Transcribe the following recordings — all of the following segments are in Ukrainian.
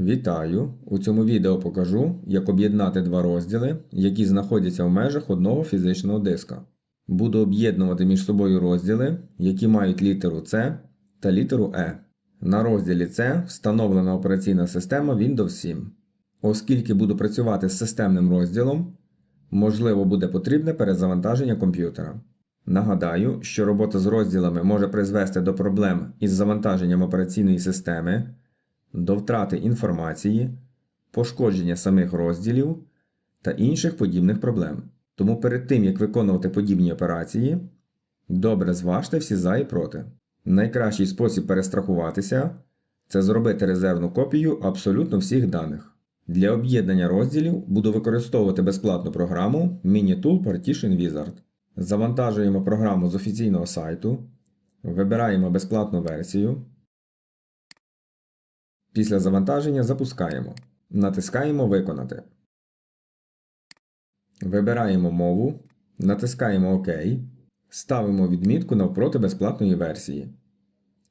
Вітаю! У цьому відео покажу, як об'єднати два розділи, які знаходяться в межах одного фізичного диска. Буду об'єднувати між собою розділи, які мають літеру C та літеру E. На розділі C встановлена операційна система Windows 7. Оскільки буду працювати з системним розділом, можливо буде потрібне перезавантаження комп'ютера. Нагадаю, що робота з розділами може призвести до проблем із завантаженням операційної системи, до втрати інформації, пошкодження самих розділів та інших подібних проблем. Тому перед тим, як виконувати подібні операції, добре зважте всі за і проти. Найкращий спосіб перестрахуватися це зробити резервну копію абсолютно всіх даних. Для об'єднання розділів буду використовувати безплатну програму Minitool Partition Wizard. Завантажуємо програму з офіційного сайту, вибираємо безплатну версію. Після завантаження запускаємо. Натискаємо Виконати. Вибираємо мову, натискаємо ОК, ставимо відмітку навпроти безплатної версії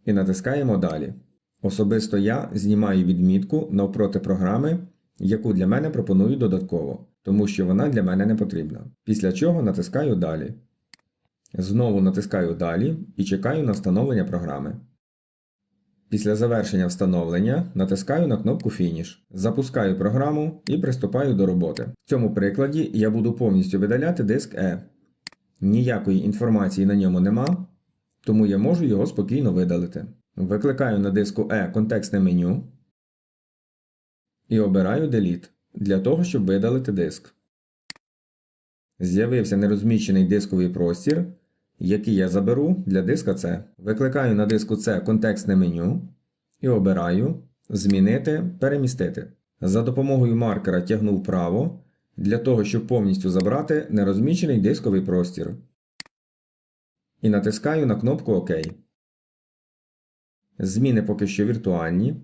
і натискаємо Далі. Особисто я знімаю відмітку навпроти програми, яку для мене пропонують додатково, тому що вона для мене не потрібна. Після чого натискаю Далі. Знову натискаю Далі і чекаю на встановлення програми. Після завершення встановлення натискаю на кнопку Фініш, запускаю програму і приступаю до роботи. В цьому прикладі я буду повністю видаляти диск E. Ніякої інформації на ньому нема, тому я можу його спокійно видалити. Викликаю на диску E контекстне меню і обираю Delete для того, щоб видалити диск. З'явився нерозміщений дисковий простір, який я заберу для диска C. Викликаю на диску C контекстне меню і обираю Змінити перемістити. За допомогою маркера тягну вправо для того, щоб повністю забрати нерозміщений дисковий простір. І натискаю на кнопку ОК. Зміни поки що віртуальні,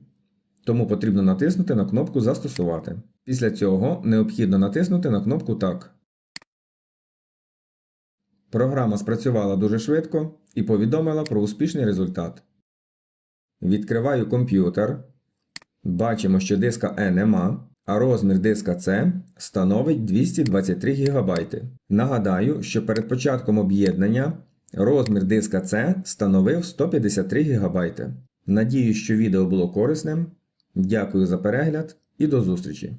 тому потрібно натиснути на кнопку Застосувати. Після цього необхідно натиснути на кнопку Так. Програма спрацювала дуже швидко і повідомила про успішний результат. Відкриваю комп'ютер. Бачимо, що диска E нема, а розмір диска C становить 223 ГБ. Нагадаю, що перед початком об'єднання розмір диска C становив 153 ГБ. Надію, що відео було корисним. Дякую за перегляд і до зустрічі!